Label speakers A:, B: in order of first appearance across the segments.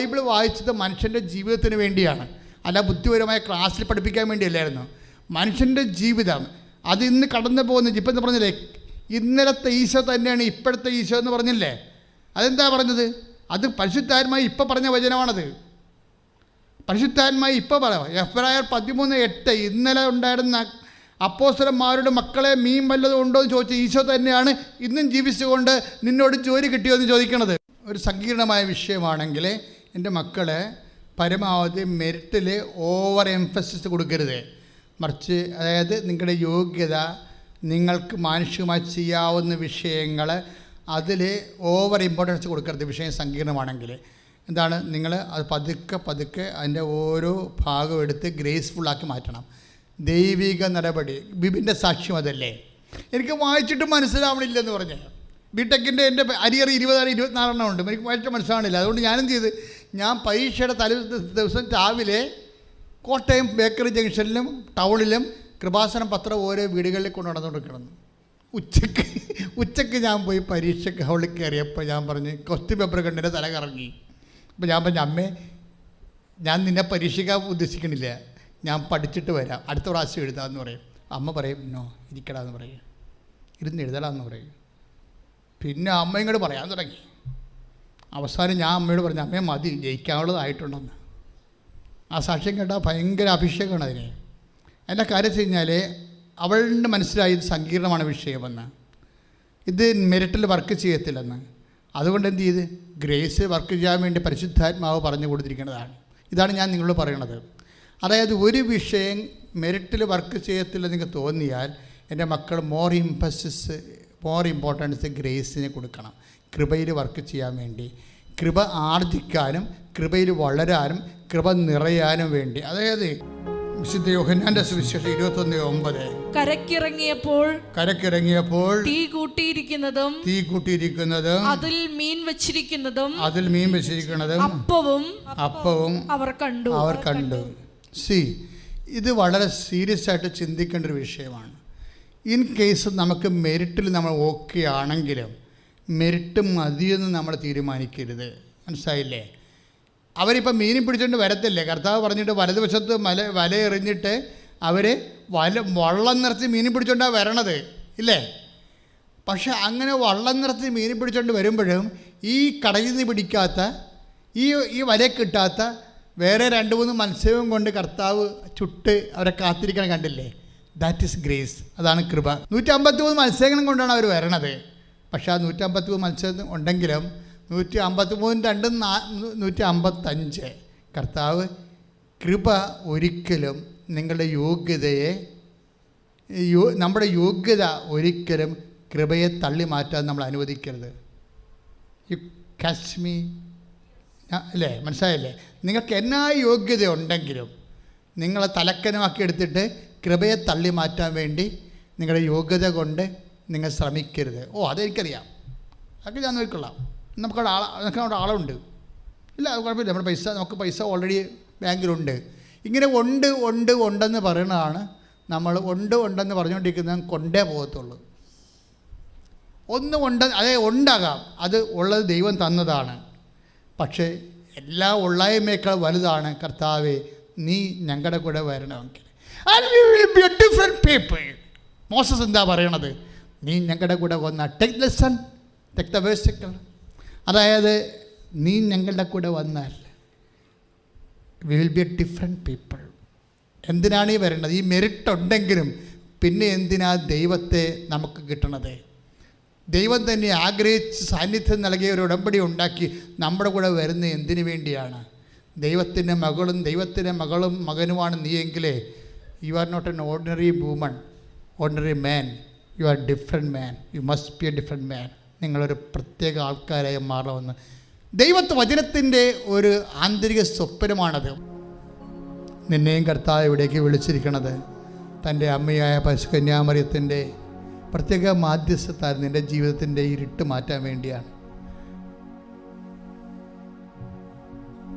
A: Bible വായിച്ചത് മനുഷ്യന്റെ ജീവിതത്തിന് വേണ്ടിയാണ്. അല്ല ബുദ്ധിപരമായ ക്ലാസ്സിൽ പഠിപ്പിക്കാൻ വേണ്ടിയല്ലായിരുന്നു. മനുഷ്യന്റെ ജീവിതം അത് ഇന്ന് കടന്നു പോകുന്ന ഇപ്പം എന്താ പറഞ്ഞില്ലേ? ഇന്നലത്തെ ഈശോ തന്നെയാണ് ഇപ്പോഴത്തെ ഈശോ എന്ന് പറഞ്ഞില്ലേ? അതെന്താ പറഞ്ഞത്? അത് പരിശുദ്ധാത്മായി ഇപ്പം പറഞ്ഞ വചനമാണത്. പരിശുദ്ധാത്മായി ഇപ്പോൾ പറയാം എഫ്രായർ പതിമൂന്ന് എട്ട് ഇന്നലെ ഉണ്ടായിരുന്ന അപ്പോസ്തലന്മാരുടെ മക്കളെ മീൻ വല്ലതും ഉണ്ടോ എന്ന് ചോദിച്ച ഈശോ തന്നെയാണ് ഇന്നും ജീവിച്ചുകൊണ്ട് നിന്നോട് ജോലി കിട്ടിയോ എന്ന് ചോദിക്കണത്. ഒരു സങ്കീർണമായ വിഷയമാണെങ്കിൽ എന്റെ മക്കളെ പരമാവധി മെരിറ്റിൽ ഓവർ എംഫസിസ് കൊടുക്കരുത്. മറിച്ച് അതായത് നിങ്ങളുടെ യോഗ്യത നിങ്ങൾക്ക് മാനുഷികമായി ചെയ്യാവുന്ന വിഷയങ്ങൾ അതിൽ ഓവർ ഇമ്പോർട്ടൻസ് കൊടുക്കരുത്. വിഷയം സങ്കീർണമാണെങ്കിൽ. എന്താണ്? നിങ്ങൾ അത് പതുക്കെ പതുക്കെ അതിന്റെ ഓരോ ഭാഗം എടുത്ത് ഗ്രേസ്ഫുള്ളാക്കി മാറ്റണം. ദൈവിക നടപടി. ബിബിന്റെ സാക്ഷ്യം അതല്ലേ? എനിക്ക് വായിച്ചിട്ട് മനസ്സിലാവണില്ലെന്ന് പറഞ്ഞു. ബിടെക്കിന്റെ എന്റെ അരിയറി ഇരുപതാറ് ഇരുപത്തിനാലെണ്ണം ഉണ്ട്. എനിക്ക് വായിച്ചിട്ട് മനസ്സിലാവണില്ല. അതുകൊണ്ട് ഞാനെന്ത് ചെയ്ത്? ഞാൻ പരീക്ഷയുടെ തലേ ദിവസം രാവിലെ കോട്ടയം ബേക്കറി ജംഗ്ഷനിലും ടൗണിലും കൃപാസനം പത്രം ഓരോ വീടുകളിൽ കൊണ്ടു നടന്നുകൊണ്ട് കിടന്നു. ഉച്ചയ്ക്ക് ഉച്ചയ്ക്ക് ഞാൻ പോയി പരീക്ഷയ്ക്ക് ഹോളിൽ കയറിയപ്പോൾ ഞാൻ പറഞ്ഞ് കൊസ്തി പേപ്പർ കണ്ടിന്റെ തല കറങ്ങി. അപ്പോൾ ഞാൻ പറഞ്ഞു അമ്മേ ഞാൻ നിന്നെ പരീക്ഷിക്കാൻ ഉദ്ദേശിക്കണില്ല. ഞാൻ പഠിച്ചിട്ട് വരാം. അടുത്ത പ്രാവശ്യം എഴുതാമെന്ന് പറയും. അമ്മ പറയും നോ ഇരിക്കടാന്ന് പറയും. ഇരുന്ന് എഴുതലാന്ന് പറയും. പിന്നെ അമ്മ ഇങ്ങോട്ട് പറയാൻ തുടങ്ങി. അവസാനം ഞാൻ അമ്മയോട് പറഞ്ഞു അമ്മയെ മതി ജയിക്കാനുള്ളതായിട്ടുണ്ടെന്ന് ആ സാക്ഷ്യം കേട്ടാൽ ഭയങ്കര അഭിഷേകമാണ് അതിന്. എന്റെ കാര്യം വെച്ച് കഴിഞ്ഞാൽ അവളുടെ മനസ്സിലായി ഇത് സങ്കീർണമാണ് വിഷയമെന്ന്. ഇത് മെറിറ്റിൽ വർക്ക് ചെയ്യത്തില്ലെന്ന്. അതുകൊണ്ട് എന്ത് ചെയ്ത്? ഗ്രേസ് വർക്ക് ചെയ്യാൻ വേണ്ടി പരിശുദ്ധാത്മാവ് പറഞ്ഞു കൊടുത്തിരിക്കുന്നതാണ്. ഇതാണ് ഞാൻ നിങ്ങളോട് പറയണത്. അതായത് ഒരു വിഷയം മെറിറ്റിൽ വർക്ക് ചെയ്യത്തില്ലെന്ന് നിങ്ങൾക്ക് തോന്നിയാൽ എന്റെ മക്കൾ മോർ ഇമ്പസിസ് മോർ ഇമ്പോർട്ടൻസ് ഗ്രേസിന് കൊടുക്കണം. കൃപയിൽ വർക്ക് ചെയ്യാൻ വേണ്ടി കൃപ ആർജിക്കാനും കൃപയിൽ വളരാനും കൃപ നിറയാനും വേണ്ടി. അതായത് വിശുദ്ധ യോഹന്നാന്റെ സുവിശേഷം ഇരുപത്തൊന്ന് ഒമ്പത്.
B: കരക്കിറങ്ങിയപ്പോൾ
A: കരക്കിറങ്ങിയപ്പോൾ
B: തീ കൂട്ടിയിരിക്കുന്നതും
A: തീ കൂട്ടിയിരിക്കുന്നതും
B: അതിൽ മീൻ വെച്ചിരിക്കുന്നതും
A: അതിൽ മീൻ വെച്ചിരിക്കുന്നതും
B: അപ്പവും
A: അപ്പവും
B: അവർ കണ്ടു.
A: അവർ കണ്ടു. സി ഇത് വളരെ സീരിയസ് ആയിട്ട് ചിന്തിക്കേണ്ട ഒരു വിഷയമാണ്. ഇൻ കേസ് നമുക്ക് മെരിറ്റിൽ നമ്മൾ ഓക്കെ ആണെങ്കിലും മെരിറ്റ് മതിയെന്ന് നമ്മൾ തീരുമാനിക്കരുത്. മനസ്സിലായില്ലേ? അവരിപ്പം മീനും പിടിച്ചുകൊണ്ട് വരത്തില്ലേ? കർത്താവ് പറഞ്ഞിട്ട് വലതുവശത്ത് മല വല എറിഞ്ഞിട്ട് അവർ വല വള്ളം നിറച്ച് മീനും പിടിച്ചുകൊണ്ടാണ് വരണത്. ഇല്ലേ? പക്ഷെ അങ്ങനെ വള്ളം നിറച്ച് മീൻ പിടിച്ചുകൊണ്ട് വരുമ്പോഴും ഈ കടയിൽ നിന്ന് പിടിക്കാത്ത ഈ ഈ വല കിട്ടാത്ത വേറെ രണ്ട് മൂന്ന് മത്സ്യവും കൊണ്ട് കർത്താവ് ചുട്ട് അവരെ കാത്തിരിക്കണം കണ്ടില്ലേ? ദാറ്റ് ഈസ് ഗ്രേസ് അതാണ് കൃപ. നൂറ്റി അമ്പത്തി മൂന്ന് മത്സ്യങ്ങളും കൊണ്ടാണ് അവർ വരണത്. പക്ഷേ ആ നൂറ്റി അമ്പത്തി മൂന്ന് മത്സരം ഉണ്ടെങ്കിലും നൂറ്റി അമ്പത്തി മൂന്ന് രണ്ടും നാ നൂറ്റി അമ്പത്തഞ്ച് കർത്താവ് കൃപ ഒരിക്കലും നിങ്ങളുടെ യോഗ്യതയെ നമ്മുടെ യോഗ്യത ഒരിക്കലും കൃപയെ തള്ളി മാറ്റാൻ നമ്മൾ അനുവദിക്കരുത്. യു കാശ്മി അല്ലേ? മനസ്സിലായില്ലേ? നിങ്ങൾക്ക് എന്നാ യോഗ്യത ഉണ്ടെങ്കിലും നിങ്ങളെ തലക്കനമാക്കി എടുത്തിട്ട് കൃപയെ തള്ളി മാറ്റാൻ വേണ്ടി നിങ്ങളുടെ യോഗ്യത കൊണ്ട് നിങ്ങൾ ശ്രമിക്കരുത്. ഓ അതെനിക്കറിയാം. അതൊക്കെ ഞാൻ നോക്കിക്കൊള്ളാം. നമുക്കവിടെ ആള നമുക്ക് അവിടെ ആളുണ്ട്. ഇല്ല അത് കുഴപ്പമില്ല. നമ്മുടെ പൈസ നമുക്ക് പൈസ ഓൾറെഡി ബാങ്കിലുണ്ട്. ഇങ്ങനെ ഉണ്ട് ഉണ്ട് ഉണ്ടെന്ന് പറയുന്നതാണ് നമ്മൾ ഉണ്ട് ഉണ്ടെന്ന് പറഞ്ഞുകൊണ്ടിരിക്കുന്നത് കൊണ്ടേ പോകത്തുള്ളൂ. ഒന്ന് ഉണ്ട് അതേ ഉണ്ടാകാം. അത് ഉള്ളത് ദൈവം തന്നതാണ്. പക്ഷേ എല്ലാ ഉള്ളായ്മയേക്കാൾ വലുതാണ് കർത്താവെ നീ ഞങ്ങളുടെ കൂടെ വരണമെങ്കിൽ. ഡിഫറെന്റ് പീപ്പിൾ മോസസ് എന്താ പറയണത്? നീ ഞങ്ങളുടെ കൂടെ വന്ന. ടെക് ലെസൺ ടെക് ദ വേഴ്സിക്കൽ അതായത് നീ ഞങ്ങളുടെ കൂടെ വന്നാൽ we will be a different people എന്തിനാണ് ഈ വരേണ്ടത്? ഈ മെറിറ്റ് ഉണ്ടെങ്കിലും പിന്നെ എന്തിനാ ദൈവത്തെ നമുക്ക് കിട്ടണത്? ദൈവം തന്നെ ആഗ്രഹിച്ച് സാന്നിധ്യം നൽകിയ ഒരു ഉടമ്പടി ഉണ്ടാക്കി നമ്മുടെ കൂടെ വരുന്ന എന്തിനു വേണ്ടിയാണ്? ദൈവത്തിന്റെ മകളും ദൈവത്തിന്റെ മകളും മകനുമാണ് നീയെങ്കിലേ you are not an ordinary woman ordinary man you are different man you must be a different man നിങ്ങളൊരു പ്രത്യേക ആൾക്കാരായി മാറണമെന്ന്. ദൈവത്വ വചനത്തിന്റെ ഒരു ആന്തരിക സ്വപ്നമാണത്. നിന്നെയും കർത്താവ് ഇവിടേക്ക് വിളിച്ചിരിക്കണത്. തന്റെ അമ്മയായ പശുകന്യാമറിയത്തിന്റെ പ്രത്യേക മാധ്യസ്ഥത്താൽ നിന്റെ ജീവിതത്തിന്റെ ഇരുട്ട് മാറ്റാൻ വേണ്ടിയാണ്.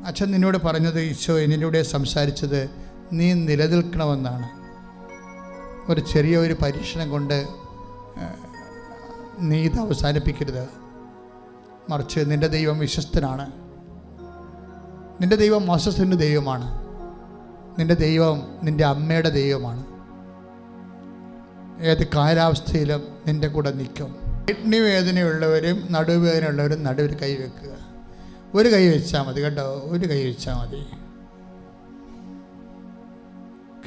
A: അച്ഛൻ നിന്നോട് പറഞ്ഞത് ഈശോ എന്നിലൂടെ സംസാരിച്ചത് നീ നിലനിൽക്കണമെന്നാണ്. ഒരു ചെറിയ ഒരു പരീക്ഷണം കൊണ്ട് നീ ഇത് അവസാനിപ്പിക്കരുത്. മറിച്ച് നിന്റെ ദൈവം വിശ്വസ്തനാണ്. നിന്റെ ദൈവം മോശസിന്റെ ദൈവമാണ്. നിന്റെ ദൈവം നിന്റെ അമ്മയുടെ ദൈവമാണ്. ഏത് കാലാവസ്ഥയിലും നിന്റെ കൂടെ നിൽക്കും. കിഡ്നി വേദനയുള്ളവരും നടുവേദനയുള്ളവരും നടുവിൽ കൈ വെക്കുക. ഒരു കൈ വെച്ചാൽ മതി കേട്ടോ. ഒരു കൈ വെച്ചാൽ മതി.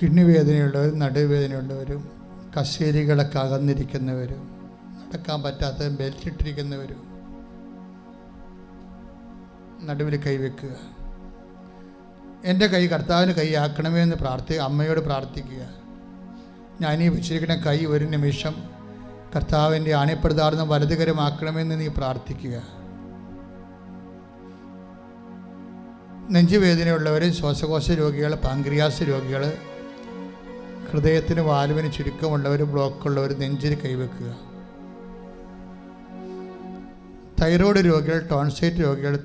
A: കിഡ്നി വേദനയുള്ളവരും നടുവേദനയുള്ളവരും കശേരികളൊക്കെ അകന്നിരിക്കുന്നവരും നടക്കാൻ പറ്റാത്ത ബെൽറ്റ് ഇട്ടിരിക്കുന്നവരും നടുവിൽ കൈവെക്കുക. എന്റെ കൈ കർത്താവിന് കൈ ആക്കണമേ എന്ന് പ്രാർത്ഥി അമ്മയോട് പ്രാർത്ഥിക്കുക. ഞാൻ ഈ വെച്ചിരിക്കുന്ന കൈ ഒരു നിമിഷം കർത്താവിന്റെ ആണിപ്പെടുത്താർന്ന വലതുകരമാക്കണമെന്ന് നീ പ്രാർത്ഥിക്കുക. നെഞ്ചുവേദനയുള്ളവർ ശ്വാസകോശ രോഗികൾ പാങ്ക്രിയാസ് രോഗികൾ ഹൃദയത്തിന് വാൽവിന് ചുരുക്കമുള്ളവർ ബ്ലോക്കുള്ളവർ നെഞ്ചിൽ കൈവെക്കുക. തൈറോയ്ഡ് രോഗികൾ ടോൺസൈറ്റ് രോഗികൾ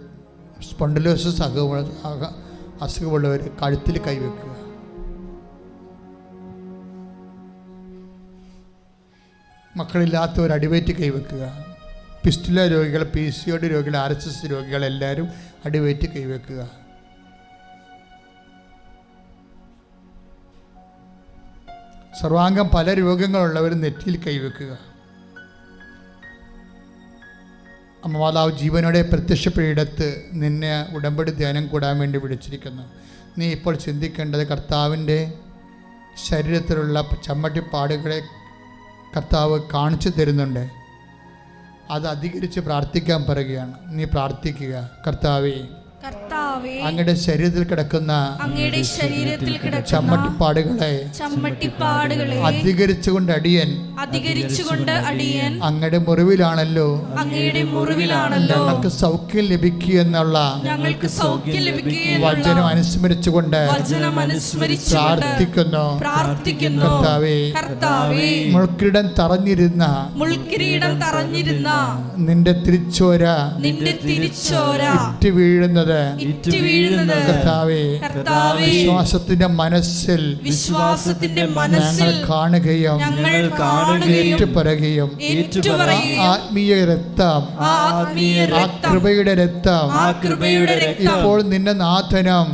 A: സ്പോണ്ടിലോസിസ് അസുഖമുള്ളവർ കഴുത്തിൽ കൈവെക്കുക. മക്കളില്ലാത്തവർ അടിവേറ്റ് കൈവെക്കുക. പിസ്റ്റുല രോഗികൾ പി സി ഒ ഡി രോഗികൾ ആർ എസ് എസ് രോഗികൾ എല്ലാവരും അടിവേറ്റ് കൈവെക്കുക. സർവാംഗം പല രോഗങ്ങളുള്ളവർ നെറ്റിയിൽ കൈവെക്കുക. അമ്മ മാതാവ് ജീവനോടെ പ്രത്യക്ഷപ്പെടിടത്ത് നിന്നെ ഉടമ്പടി ധ്യാനം കൂടാൻ വേണ്ടി വിളിച്ചിരിക്കുന്നു. നീ ഇപ്പോൾ ചിന്തിക്കേണ്ടത് കർത്താവിന്റെ ശരീരത്തിലുള്ള ചമ്മട്ടിപ്പാടുകളെ കർത്താവ് കാണിച്ചു തരുന്നുണ്ട്. അത് അധികരിച്ച് പ്രാർത്ഥിക്കാൻ പറയുകയാണ്. നീ പ്രാർത്ഥിക്കുക. കർത്താവേ അങ്ങയുടെ ശരീരത്തിൽ കിടക്കുന്ന
B: അങ്ങയുടെ ശരീരത്തിൽ കിടക്കുന്ന
A: ചമ്മട്ടിപ്പാടുകളെ
B: ചമ്മട്ടിപ്പാടുകളെ
A: അധികരിച്ചുകൊണ്ട് അടിയൻ
B: അധികരിച്ചുകൊണ്ട് അടിയൻ
A: അങ്ങയുടെ മുറിവിലാണല്ലോ.
B: അങ്ങയുടെ മുറിവിലാണല്ലോ.
A: ഞങ്ങൾക്ക് സൗഖ്യം ലഭിക്കുക എന്നുള്ള
B: ഞങ്ങൾക്ക് സൗഖ്യം ലഭിക്കുകയെന്നുള്ള
A: വചനം അനുസ്മരിച്ചുകൊണ്ട്
B: വചനം അനുസ്മരിച്ചുകൊണ്ട്
A: പ്രാർത്ഥിക്കുന്നു.
B: പ്രാർത്ഥിക്കുന്നു.
A: കർത്താവേ
B: കർത്താവേ
A: മുൾക്കിരീടം തറഞ്ഞിരുന്ന
B: മുൾക്കിരീടം തറഞ്ഞിരുന്ന
A: നിന്റെ തിരിച്ചോര
B: നിന്റെ തിരിച്ചോര
A: ഇറ്റ് വീഴുന്നത്
B: ഇറ്റ് വീഴുന്നത്
A: കർത്താവേ
B: കർത്താവേ
A: വിശ്വാസത്തിന്റെ മനസ്സിൽ
B: വിശ്വാസത്തിന്റെ
A: ഞങ്ങൾ
B: മനസ്സിൽ
A: കാണുകയും
B: ഞങ്ങൾ കാണുകയും
A: ഏറ്റുപറയുകയും ആത്മീയ രക്തം
B: ആ ആത്മീയ രക്തം
A: കൃപയുടെ രക്തം ഇപ്പോൾ നിന്റെ നാഥനം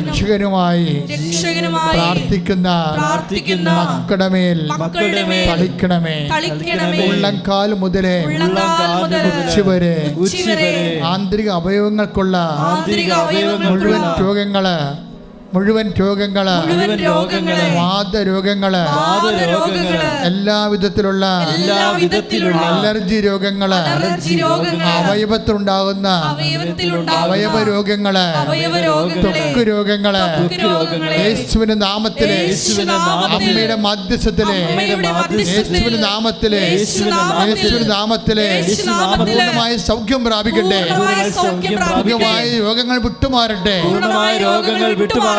A: രക്ഷകനുമായി പ്രാർത്ഥിക്കുന്ന മക്കളുടെ മേൽ തളിക്കണമേ ഉള്ളംകാൽ മുതലേ ഉച്ചിവരെ ആന്തരിക അവയവങ്ങൾക്കുള്ള
B: ആന്തരിക അവയവങ്ങൾ
A: മുഴുവൻ രോഗങ്ങൾ മുഴുവൻ
B: രോഗങ്ങൾ
A: വാദരോഗങ്ങൾ
B: എല്ലാവിധത്തിലുള്ള
A: എല്ലാ വിധത്തിലുള്ള അലർജി
B: രോഗങ്ങൾ
A: അവയവത്തിലുണ്ടാകുന്ന അവയവ രോഗങ്ങൾ
B: തൊക്ക് രോഗങ്ങളെ യേശുവിന്
A: യേശുവിന്റെ നാമത്തിലെ
B: നാമത്തിൽ
A: അമ്മയുടെ മധ്യസ്ഥത്തിലെ
B: യേശുവിന്
A: യേശുവിന്റെ നാമത്തിലെ
B: യേശുവിന്റെ
A: യേശുവിന്റെ നാമത്തിലെ
B: നാമത്തിൽ
A: പൂർണമായ സൗഖ്യം പ്രാപിക്കട്ടെ.
B: പൂർണമായ സൗഖ്യം പ്രാപിക്കട്ടെ.
A: പൂർണമായ രോഗങ്ങൾ വിട്ടുമാറട്ടെ.
B: പൂർണമായ രോഗങ്ങൾ വിട്ടുമാറട്ടെ.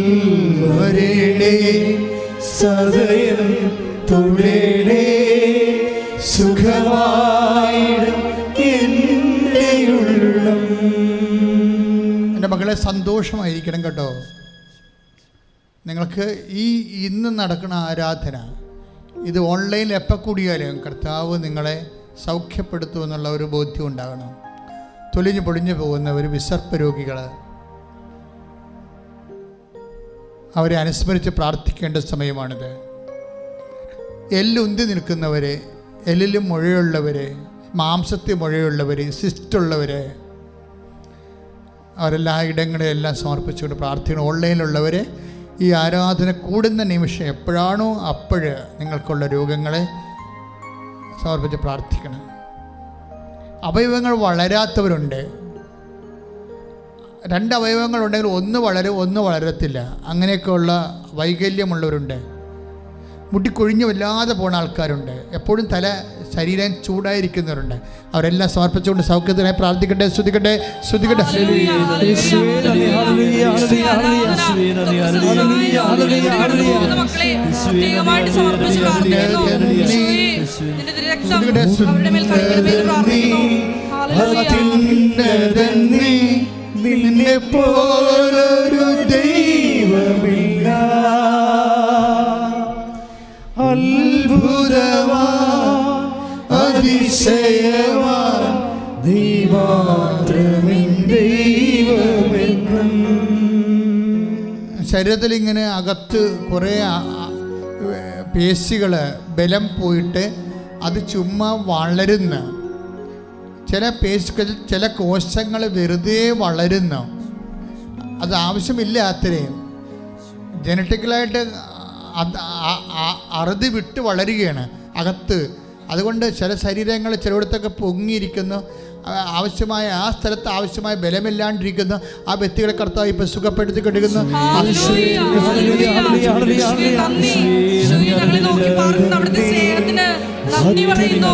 C: വരേണേ സദയം തൊടേണേ സുഖമായിടും
A: എന്റെ മകളെ സന്തോഷമായിരിക്കണം കേട്ടോ. നിങ്ങൾക്ക് ഈ ഇന്ന് നടക്കുന്ന ആരാധന ഇത് ഓൺലൈനിൽ എപ്പോൾ കൂടിയാലും കർത്താവ് നിങ്ങളെ സൗഖ്യപ്പെടുത്തുമെന്നുള്ള ഒരു ബോധ്യം ഉണ്ടാകണം. തൊലിഞ്ഞു പൊളിഞ്ഞു പോകുന്ന ഒരു വിസർപ്പ രോഗികൾ അവരെ അനുസ്മരിച്ച് പ്രാർത്ഥിക്കേണ്ട സമയമാണിത്. എല്ലുന്തി നിൽക്കുന്നവരെ എല്ലിലും മുഴയുള്ളവരെ മാംസത്തിൽ മുഴയുള്ളവർ സിസ്റ്റുള്ളവരെ അവരെല്ലാ ഇടങ്ങളെല്ലാം സമർപ്പിച്ചുകൊണ്ട് പ്രാർത്ഥിക്കണം. ഓൺലൈനിലുള്ളവരെ ഈ ആരാധന കൂടുന്ന നിമിഷം എപ്പോഴാണോ അപ്പോഴ് നിങ്ങൾക്കുള്ള രോഗങ്ങളെ സമർപ്പിച്ച് പ്രാർത്ഥിക്കണം. അവയവങ്ങൾ വളരാത്തവരുണ്ട്. രണ്ട് അവയവങ്ങളുണ്ടെങ്കിൽ ഒന്ന് വളരും ഒന്ന് വളരത്തില്ല അങ്ങനെയൊക്കെയുള്ള വൈകല്യമുള്ളവരുണ്ട് മുട്ടിക്കൊഴിഞ്ഞ് വല്ലാതെ പോണ ആൾക്കാരുണ്ട് എപ്പോഴും തല ശരീരം ചൂടായിരിക്കുന്നവരുണ്ട് അവരെല്ലാം സമർപ്പിച്ചുകൊണ്ട് സൗഖ്യത്തിനായി പ്രാർത്ഥിക്കട്ടെ സ്തുതിക്കട്ടെ സ്തുതിക്കട്ടെ
B: ഹല്ലേലൂയ, ഹല്ലേലൂയ,
C: നിന്നെ പോലൊരു ദൈവമില്ല അത്ഭുതമാ അതിശയമാ ദൈവമെന്നും.
A: ശരീരത്തിൽ ഇങ്ങനെ അകത്ത് കുറേ പേശികൾ ബലം പോയിട്ട് അത് ചുമ്മാ വളരുന്ന ചില പേശുക്കൾ ചില കോശങ്ങൾ വെറുതെ വളരുന്നു അത് ആവശ്യമില്ലാത്തരെയും ജനറ്റിക്കലായിട്ട് അത് അറുതി വിട്ട് വളരുകയാണ് അകത്ത്. അതുകൊണ്ട് ചില ശരീരങ്ങൾ ചിലയിടത്തൊക്കെ പൊങ്ങിയിരിക്കുന്നു. ആവശ്യമായ ആ സ്ഥലത്ത് ആവശ്യമായ ബലമില്ലാണ്ടിരിക്കുന്നു. ആ വ്യക്തികളെ കർത്താവ് ഇപ്പം സുഖപ്പെടുത്തി കിടക്കുന്നു
B: നന്ദി. പറയുന്നു.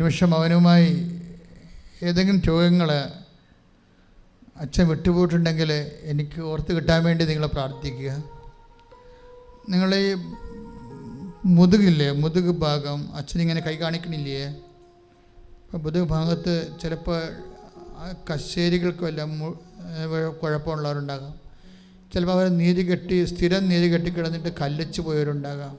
A: നിമിഷം അവനുമായി ഏതെങ്കിലും രോഗങ്ങൾ അച്ഛൻ വിട്ടുപോയിട്ടുണ്ടെങ്കിൽ എനിക്ക് ഓർത്ത് കിട്ടാൻ വേണ്ടി നിങ്ങൾ പ്രാർത്ഥിക്കുക. നിങ്ങൾ ഈ മുതുകില്ലേ മുതുക് ഭാഗം അച്ഛനിങ്ങനെ കൈ കാണിക്കണില്ലേ? അപ്പോൾ മുതുക് ഭാഗത്ത് ചിലപ്പോൾ ആ കശേരികൾക്ക് വല്ല കുഴപ്പമുള്ളവരുണ്ടാകാം. ചിലപ്പോൾ അവർ നീതി കെട്ടി സ്ഥിരം നീതി കെട്ടി കിടന്നിട്ട് കല്ലിച്ച് പോയവരുണ്ടാകാം.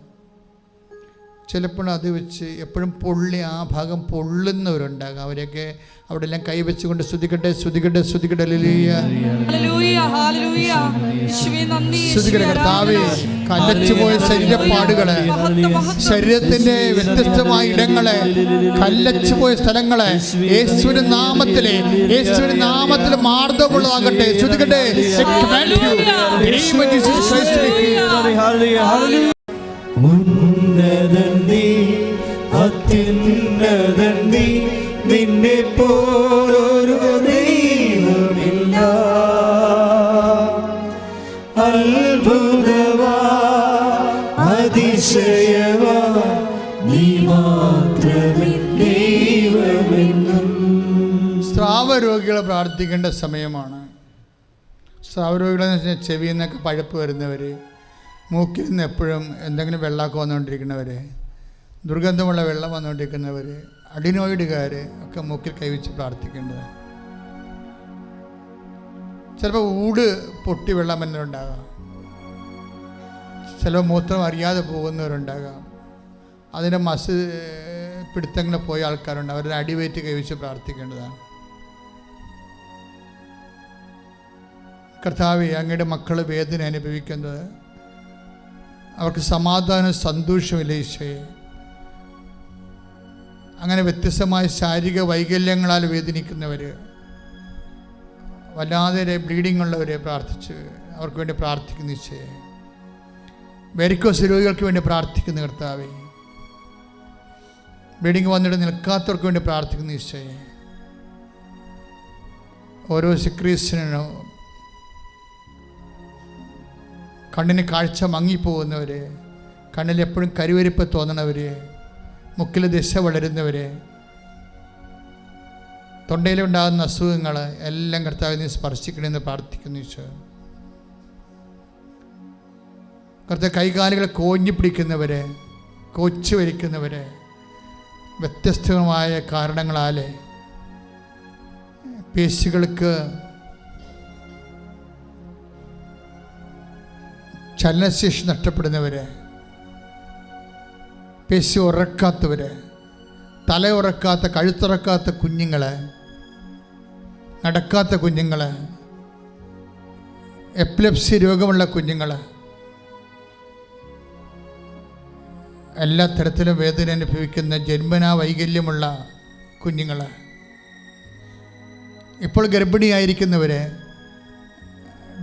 A: ചിലപ്പോൾ അത് വെച്ച് എപ്പോഴും പൊള്ളി ആ ഭാഗം പൊള്ളുന്നവരുണ്ടാകും. അവരെയൊക്കെ അവിടെ എല്ലാം കൈവച്ചുകൊണ്ട് സ്തുതിക്കട്ടെ സ്തുതിക്കട്ടെ സ്തുതിക്കട്ടെ. സ്തുതിക്കട്ടെ കർത്താവേ.
B: ആരാധന.
A: പോയ ശരീരപ്പാടുകളെ. ശരീരത്തിന്റെ വ്യത്യസ്തമായ ഇടങ്ങളെ കല്ലച്ചുപോയ സ്ഥലങ്ങളെ യേശുവിന്റെ നാമത്തിലെ യേശുവിന്റെ നാമത്തിൽ മാർദ്ദമുള്ളതാകട്ടെ ശ്രുതികട്ടെ
C: അത്യുന്നതൻ നീ നിന്നെ പോലൊരു ദൈവമില്ല. അത്ഭുതവാ അതിശയവാ നീ മാത്രമേ
A: സ്രാവരോഗികളെ പ്രാർത്ഥിക്കേണ്ട സമയമാണ്. സ്രാവരോഗികളെന്ന് വെച്ചാൽ ചെവിയിൽ നിന്നൊക്കെ പഴുപ്പ് വരുന്നവർ മൂക്കിൽ നിന്ന് എപ്പോഴും എന്തെങ്കിലും വെള്ളമൊക്കെ വന്നുകൊണ്ടിരിക്കുന്നവർ ദുർഗന്ധമുള്ള വെള്ളം വന്നുകൊണ്ടിരിക്കുന്നവർ അഡിനോയിഡുകാർ ഒക്കെ മൂക്കിൽ കൈവച്ച് പ്രാർത്ഥിക്കേണ്ടത്. ചിലപ്പോൾ ഊട് പൊട്ടി വെള്ളം എന്നവരുണ്ടാകാം ചിലപ്പോൾ മൂത്രം അറിയാതെ പോകുന്നവരുണ്ടാകാം. അതിന്റെ മസ് പിടുത്തങ്ങൾ പോയ ആൾക്കാരുണ്ട്. അവരുടെ അടിവേറ്റ് കൈവച്ച് പ്രാർത്ഥിക്കേണ്ടതാണ്. കർത്താവ് അങ്ങയുടെ മക്കൾ വേദന അനുഭവിക്കുന്നത് അവർക്ക് സമാധാനം സന്തോഷമില്ല ഈശോയെ? അങ്ങനെ വ്യത്യസ്തമായ ശാരീരിക വൈകല്യങ്ങളാൽ വേദനിക്കുന്നവർ വല്ലാതെ ബ്ലീഡിംഗ് ഉള്ളവരെ പ്രാർത്ഥിച്ച് അവർക്ക് വേണ്ടി പ്രാർത്ഥിക്കുന്ന ഈശോയെ. വെരിക്കോസ് രോഗികൾക്ക് വേണ്ടി പ്രാർത്ഥിക്കുന്ന കർത്താവെ. ബ്ലീഡിങ് വന്നിട്ട് നിൽക്കാത്തവർക്ക് വേണ്ടി പ്രാർത്ഥിക്കുന്ന ഈശോയെ. ഓരോ ശുക്രീസ്റ്റിനും കണ്ണിന് കാഴ്ച മങ്ങിപ്പോകുന്നവർ കണ്ണിൽ എപ്പോഴും കരുവരിപ്പ് തോന്നണവർ മുക്കിൽ ദിശ വളരുന്നവർ തൊണ്ടയിലുണ്ടാകുന്ന അസുഖങ്ങൾ എല്ലാം കർത്താവിനെ സ്പർശിക്കണമെന്ന് പ്രാർത്ഥിക്കുന്നു ഈശോ. കർത്താവ് കൈകാലുകൾ കോഞ്ഞു പിടിക്കുന്നവർ കൊച്ചു വരിക്കുന്നവർ വ്യത്യസ്തമായ കാരണങ്ങളാൽ പേശികൾക്ക് ചലനശേഷി നഷ്ടപ്പെടുന്നവർ പേശി ഉറക്കാത്തവർ തല ഉറക്കാത്ത കഴുത്തുറക്കാത്ത കുഞ്ഞുങ്ങൾ നടക്കാത്ത കുഞ്ഞുങ്ങൾ എപ്ലപ്സി രോഗമുള്ള കുഞ്ഞുങ്ങൾ എല്ലാ തരത്തിലും വേദന അനുഭവിക്കുന്ന ജന്മനാ വൈകല്യമുള്ള കുഞ്ഞുങ്ങൾ ഇപ്പോൾ ഗർഭിണിയായിരിക്കുന്നവരെ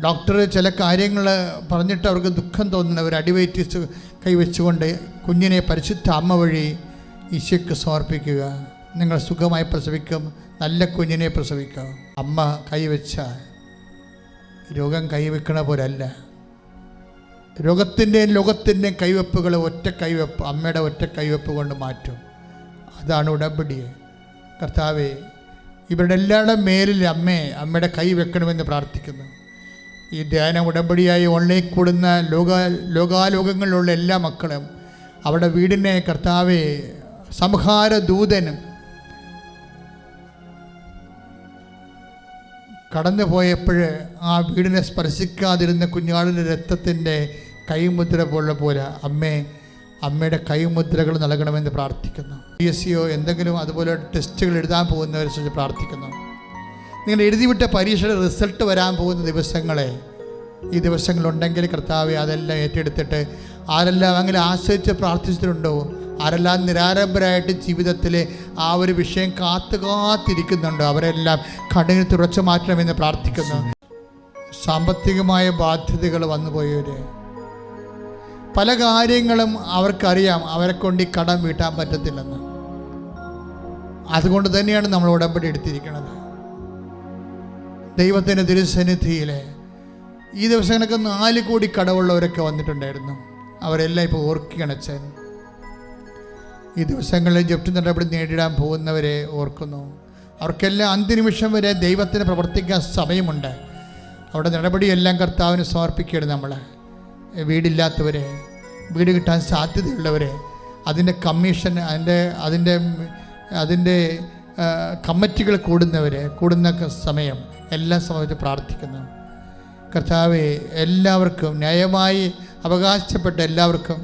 A: ഡോക്ടർ ചില കാര്യങ്ങൾ പറഞ്ഞിട്ട് അവർക്ക് ദുഃഖം തോന്നുന്നു. അവർ അടിവയറ്റിച്ച് കൈവച്ചുകൊണ്ട് കുഞ്ഞിനെ പരിശുദ്ധ അമ്മ വഴി ഈശോയ്ക്ക് സമർപ്പിക്കുക. നിങ്ങൾ സുഖമായി പ്രസവിക്കും. നല്ല കുഞ്ഞിനെ പ്രസവിക്കുക അമ്മ കൈവച്ച രോഗം കൈവെക്കണ പോലല്ല. രോഗത്തിന്റെയും ലോകത്തിന്റെയും കൈവെപ്പുകൾ ഒറ്റ കൈവെപ്പ് അമ്മയുടെ ഒറ്റ കൈവെപ്പ് കൊണ്ട് മാറ്റും. അതാണ് ഉടമ്പടി. കർത്താവേ ഇവരുടെ എല്ലാവരുടെ മേലിൽ അമ്മേ അമ്മയുടെ കൈ വെക്കണമെന്ന് പ്രാർത്ഥിക്കുന്നു. ഈ ധ്യാന ഉടമ്പടിയായി ഓൺലൈൻ കൂടുന്ന ലോക ലോകാലോകങ്ങളിലുള്ള എല്ലാ മക്കളും അവരുടെ വീടിനെ കർത്താവെ സംഹാര ദൂതനും കടന്നു പോയപ്പോൾ ആ വീടിനെ സ്പർശിക്കാതിരുന്ന കുഞ്ഞാളിന്റെ രക്തത്തിന്റെ കൈമുദ്ര പോലെ പോലെ അമ്മേ അമ്മയുടെ കൈമുദ്രകൾ നൽകണമെന്ന് പ്രാർത്ഥിക്കുന്നു. പി എസ് സിയോ എന്തെങ്കിലും അതുപോലെ ടെസ്റ്റുകൾ എഴുതാൻ പോകുന്നവരെ സംബന്ധിച്ച് പ്രാർത്ഥിക്കുന്നു. നിങ്ങൾ എഴുതിവിട്ട പരീക്ഷയുടെ റിസൾട്ട് വരാൻ പോകുന്ന ദിവസങ്ങളെ ഈ ദിവസങ്ങളുണ്ടെങ്കിൽ കർത്താവെ അതെല്ലാം ഏറ്റെടുത്തിട്ട് ആരെല്ലാം അങ്ങനെ ആശ്രയിച്ച് പ്രാർത്ഥിച്ചിട്ടുണ്ടോ ആരെല്ലാം നിരാരംഭരായിട്ട് ജീവിതത്തിൽ ആ ഒരു വിഷയം കാത്തു കാത്തിരിക്കുന്നുണ്ടോ അവരെല്ലാം കണ്ണിന് തുറച്ചു മാറ്റണമെന്ന് പ്രാർത്ഥിക്കുന്നു. സാമ്പത്തികമായ ബാധ്യതകൾ വന്നുപോയവര് പല കാര്യങ്ങളും അവർക്കറിയാം അവരെ കൊണ്ട് ഈ കടം വീട്ടാൻ പറ്റത്തില്ലെന്ന്. അതുകൊണ്ട് തന്നെയാണ് നമ്മൾ ഉടമ്പടി എടുത്തിരിക്കുന്നത്. ദൈവത്തിന്റെ തിരുസന്നിധിയിൽ ഈ ദിവസങ്ങളൊക്കെ നാല് കോടി കടവുള്ളവരൊക്കെ വന്നിട്ടുണ്ടായിരുന്നു. അവരെല്ലാം ഇപ്പോൾ ഓർക്കി അച്ഛൻ ഈ ദിവസങ്ങളിൽ ജപ്തി നടപടി നേരിടാൻ പോകുന്നവരെ ഓർക്കുന്നു. അവർക്കെല്ലാം അന്ത്യനിമിഷം വരെ ദൈവത്തിന് പ്രവർത്തിക്കാൻ സമയമുണ്ട്. അവിടെ നടപടിയെല്ലാം കർത്താവിന് സമർപ്പിക്കുകയാണ് നമ്മൾ വീടില്ലാത്തവരെ വീട് കിട്ടാൻ സാധ്യതയുള്ളവരെ അതിന്റെ കമ്മീഷൻ അതിന്റെ അതിന്റെ അതിന്റെ കമ്മിറ്റികൾ കൂടുന്നവരെ കൂടുന്ന സമയം എല്ലാ സമയത്തും പ്രാർത്ഥിക്കുന്നു. കർത്താവെ എല്ലാവർക്കും ന്യായമായി അവകാശപ്പെട്ട എല്ലാവർക്കും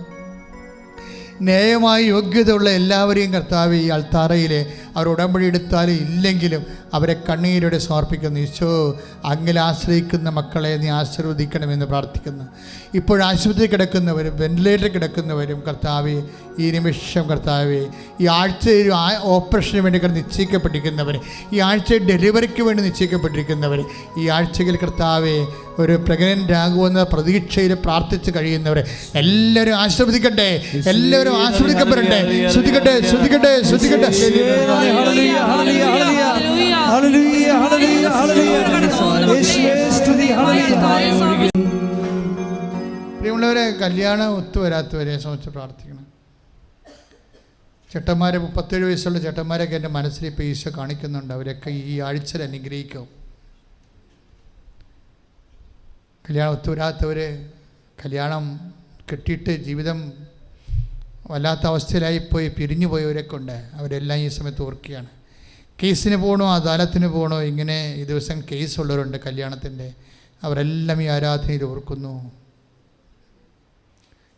A: ന്യായമായി യോഗ്യതയുള്ള എല്ലാവരെയും കർത്താവ് ഈ അൾത്താറയിൽ അവർ ഉടമ്പടി എടുത്താലും ഇല്ലെങ്കിലും അവരെ കണ്ണീരോടെ സമർപ്പിക്കുന്നു. ഈശോ അങ്ങിൽ ആശ്രയിക്കുന്ന മക്കളെ നീ ആശീർവദിക്കണമെന്ന് പ്രാർത്ഥിക്കുന്നു. ഇപ്പോൾ ആശുപത്രി കിടക്കുന്നവരും വെന്റിലേറ്ററിൽ കിടക്കുന്നവരും കർത്താവെ ഈ നിമിഷം കർത്താവെ ഈ ആഴ്ചയിൽ ഓപ്പറേഷന് വേണ്ടി നിശ്ചയിക്കപ്പെട്ടിരിക്കുന്നവർ ഈ ആഴ്ച ഡെലിവറിക്ക് വേണ്ടി നിശ്ചയിക്കപ്പെട്ടിരിക്കുന്നവർ ഈ ആഴ്ചയിൽ കർത്താവെ ഒരു പ്രഗ്നന്റ് ആകുമെന്ന പ്രതീക്ഷയിൽ പ്രാർത്ഥിച്ച് കഴിയുന്നവരെ എല്ലാവരും ആശ്രവദിക്കട്ടെ എല്ലാവരും ആശ്രവദിക്കപ്പെടട്ടെ ശ്രദ്ധിക്കട്ടെ ശ്രദ്ധിക്കട്ടെ ശ്രദ്ധിക്കട്ടെ. പ്രിയമുള്ളവരെ കല്യാണം ഒത്തുവരാത്തവരെ സംബന്ധിച്ച് പ്രാർത്ഥിക്കണം. ചേട്ടന്മാരെ മുപ്പത്തേഴ് വയസ്സുള്ള ചേട്ടന്മാരൊക്കെ എന്റെ മനസ്സിൽ ഇപ്പോൾ ഈശോ കാണിക്കുന്നുണ്ട്. അവരൊക്കെ ഈ ആഴ്ചയിൽ അനുഗ്രഹിക്കും. കല്യാണം ഒത്തുവരാത്തവർ കല്യാണം കെട്ടിയിട്ട് ജീവിതം വല്ലാത്ത അവസ്ഥയിലായിപ്പോയി പിരിഞ്ഞു പോയവരൊക്കെ ഉണ്ട് അവരെല്ലാം ഈ സമയത്ത് ഓർക്കുകയാണ്. കേസിന് പോകണോ അദാലത്തിന് പോകണോ ഇങ്ങനെ ഈ ദിവസം കേസുള്ളവരുണ്ട് കല്യാണത്തിന്റെ. അവരെല്ലാം ഈ ആരാധനയിൽ ഓർക്കുന്നു.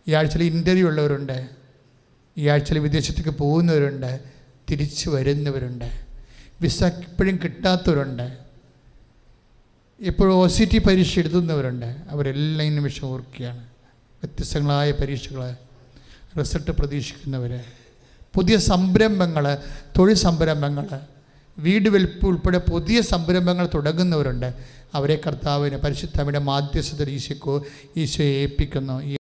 A: ഈ ആഴ്ചയിൽ ഇന്റർവ്യൂ ഉള്ളവരുണ്ട്. ഈ ആഴ്ചയിൽ വിദേശത്തേക്ക് പോകുന്നവരുണ്ട്. തിരിച്ചു വരുന്നവരുണ്ട്. വിസ ഇപ്പോഴും കിട്ടാത്തവരുണ്ട്. ഇപ്പോഴും ഒ സി ടി പരീക്ഷ എഴുതുന്നവരുണ്ട്. അവരെല്ലാം നിമിഷം ഓർക്കുകയാണ്. വ്യത്യസ്തങ്ങളായ പരീക്ഷകൾ റിസൾട്ട് പ്രതീക്ഷിക്കുന്നവർ പുതിയ സംരംഭങ്ങൾ തൊഴിൽ സംരംഭങ്ങൾ വീട് വെൽപ്പ് ഉൾപ്പെടെ പുതിയ സംരംഭങ്ങൾ തുടങ്ങുന്നവരുണ്ട്. അവരെ കർത്താവിനെ പരിശുദ്ധയുടെ മാധ്യസ്ഥ ഈശോക്കോ ഈശോയെ ഏൽപ്പിക്കുന്നു.